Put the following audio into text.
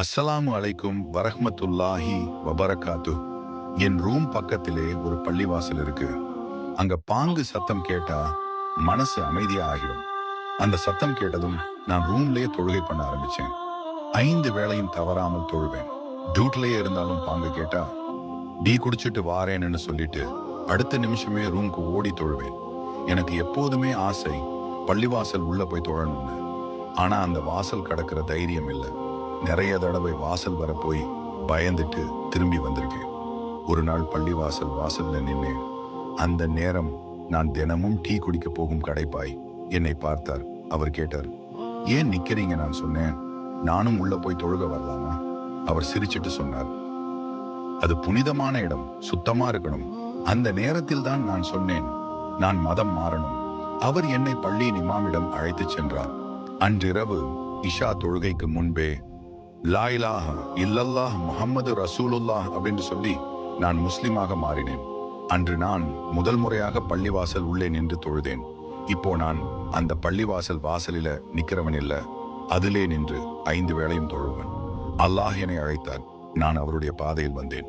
அஸ்ஸலாமு அலைக்கும் வரஹ்மத்துல்லாஹி வபரகாத்து. என் ரூம் பக்கத்திலே ஒரு பள்ளிவாசல் இருக்கு. அங்க பாங்கு சத்தம் கேட்டா மனசு அமைதியா ஆகிடும். அந்த சத்தம் கேட்டதும் நான் ரூம்லயே தொழுகை பண்ண ஆரம்பிச்சேன். ஐந்து வேளையும் தவறாமல் தொழுவேன். டியூட்டிலேயே இருந்தாலும் பாங்கு கேட்டா டீ குடிச்சிட்டு வாரேன்னு சொல்லிட்டு அடுத்த நிமிஷமே ரூம்க்கு ஓடி தொழுவேன். எனக்கு எப்போதுமே ஆசை பள்ளிவாசல் உள்ள போய் தொழணும்னு. ஆனா அந்த வாசல் கடக்கிற தைரியம் இல்லை. நிறைய தடவை வாசல் வர போய் பயந்துட்டு திரும்பி வந்திருக்கேன். ஒரு நாள் பள்ளி வாசல் வாசல்ல நின்னேன் அந்த நேரம் நான் தினமும் டீ குடிக்க போகும் கடைப்பாய் என்னை பார்த்தார். அவர் கேட்டார் ஏன் நிக்கிறீங்க? நான் சொன்னேன் நானும் உள்ள போய் தொழுக வரலாமா? அவர் சிரிச்சிட்டு சொன்னார் அது புனிதமான இடம் சுத்தமா இருக்கணும். அந்த நேரத்தில் தான் நான் சொன்னேன் நான் மதம் மாறணும். அவர் என்னை பள்ளியின் இமாமிடம் அழைத்துச் சென்றார். அன்றிரவு இஷா தொழுகைக்கு முன்பே லா இல்லல்லாஹ் முகமது ரசூலுல்லாஹ் அப்படின்னு சொல்லி நான் முஸ்லிமாக மாறினேன். அன்று நான் முதல் முறையாக பள்ளிவாசல் உள்ளே நின்று தொழுதேன். இப்போ நான் அந்த பள்ளிவாசல் வாசலில நிக்கிறவன் இல்ல. அதிலே நின்று ஐந்து வேளையும் தொழுவன். அல்லாஹ் என்னை அழைத்தார். நான் அவருடைய பாதையில் வந்தேன்.